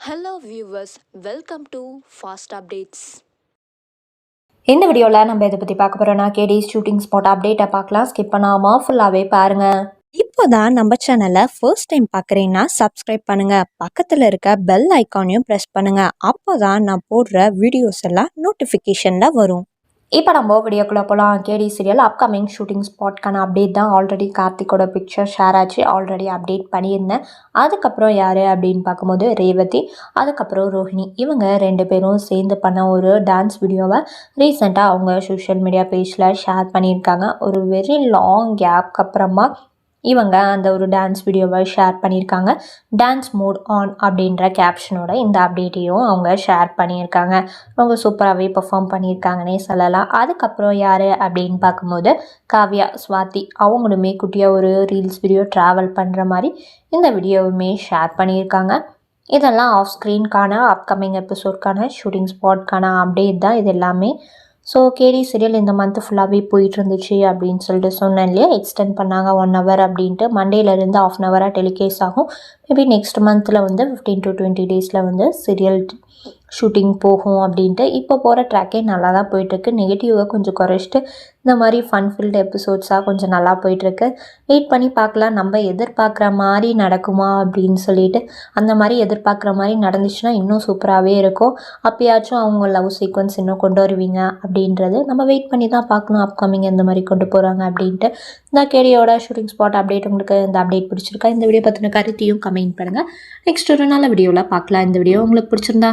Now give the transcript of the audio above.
Hello viewers, welcome to Fast Updates. இந்த வீடியோவில் நம்ம இதை பற்றி பார்க்க போகிறோம்னா கேடிஸ் ஷூட்டிங் ஸ்பாட் அப்டேட்டை பார்க்கலாம். ஸ்கிப் பண்ணாமல் ஃபுல்லாகவே பாருங்கள் இப்போதான் நம்ம சேனலை ஃபர்ஸ்ட் டைம் பார்க்குறீங்கன்னா சப்ஸ்கிரைப் பண்ணுங்க. பக்கத்தில் இருக்க பெல் ஐக்கானையும் ப்ரெஸ் பண்ணுங்க. அப்போதான் நான் போடுற வீடியோஸ் எல்லாம் நோட்டிஃபிகேஷனில் வரும். இப்போ நம்ம வீடியோக்குள்ளே போகலாம் கேடி சீரியல் அப்கமிங் ஷூட்டிங் ஸ்பாட்க்கான அப்டேட் தான் ஆல்ரெடி கார்த்திக்கோட பிக்சர் ஷேர் ஆச்சு. ஆல்ரெடி அப்டேட் பண்ணியிருந்தேன். அதுக்கப்புறம் யார் அப்படின்னு பார்க்கும்போது ரேவதி அதுக்கப்புறம் ரோஹிணி. இவங்க ரெண்டு பேரும் சேர்ந்து பண்ண ஒரு டான்ஸ் வீடியோவை ரீசெண்டாக அவங்க சோஷியல் மீடியா பேஜில் ஷேர் பண்ணியிருக்காங்க. ஒரு வெரி லாங் கேப்க்கு அப்புறமா இவங்க அந்த ஒரு டான்ஸ் வீடியோவை ஷேர் பண்ணியிருக்காங்க. டான்ஸ் மோட் ஆன் அப்படின்ற கேப்ஷனோட இந்த அப்டேட்டையும் அவங்க ஷேர் பண்ணியிருக்காங்க. ரொம்ப சூப்பராகவே பெர்ஃபார்ம் பண்ணியிருக்காங்கன்னே சொல்லலாம். அதுக்கப்புறம் யார் அப்படின்னு பார்க்கும்போது காவ்யா ஸ்வாதி அவங்களுமே குட்டியாக ஒரு ரீல்ஸ் வீடியோ ட்ராவல் பண்ணுற மாதிரி இந்த வீடியோவுமே ஷேர் பண்ணியிருக்காங்க. இதெல்லாம் ஆஃப் ஸ்க்ரீன்கான அப்கமிங் எபிசோட்கான ஷூட்டிங் ஸ்பாட்கான அப்டேட் தான் இது எல்லாமே. ஸோ கேடி சீரியல் இந்த மந்த் ஃபுல்லாகவே போயிட்டு இருந்துச்சு அப்படின்னு சொல்லிட்டு சொன்னேன் இல்லையா எக்ஸ்டெண்ட் பண்ணாங்க ஒன் ஹவர் அப்படின்ட்டு. மண்டேலேருந்து ஆஃப் அன் ஹவராக டெலிகேஸ் ஆகும். மேபி நெக்ஸ்ட் மந்தில் வந்து ஃபிஃப்டீன் டு டுவெண்ட்டி டேஸில் வந்து சீரியல் ஷூட்டிங் போகும் அப்படின்ட்டு இப்போ போகிற ட்ராக்கே நல்லா தான் போயிட்டுருக்கு நெகட்டிவாக கொஞ்சம் குறைச்சிட்டு இந்த மாதிரி ஃபன் ஃபில்டு எபிசோட்ஸாக கொஞ்சம் நல்லா போயிட்டுருக்கு. வெயிட் பண்ணி பார்க்கலாம். நம்ம எதிர்பார்க்குற மாதிரி நடக்குமா அப்படின்னு சொல்லிட்டு அந்த மாதிரி எதிர்பார்க்குற மாதிரி நடந்துச்சுன்னா இன்னும் சூப்பராகவே இருக்கும். அப்பயாச்சும் அவங்க லவ் சீக்வன்ஸ் இன்னும் கொண்டு வருவீங்க அப்படின்றது நம்ம வெயிட் பண்ணி தான் பார்க்கணும். அப்கமிங் இந்த மாதிரி கொண்டு போகிறாங்க அப்படின்ட்டு. இந்த கேடியோட ஷூட்டிங் ஸ்பாட் அப்டேட் உங்களுக்கு இந்த அப்டேட் பிடிச்சிருக்கா? இந்த வீடியோ பற்றின கருத்தையும் கமெண்ட் பண்ணுங்கள் நெக்ஸ்ட் ஒரு நல்ல வீடியோவில் பார்க்கலாம். இந்த வீடியோ உங்களுக்கு பிடிச்சிருந்தா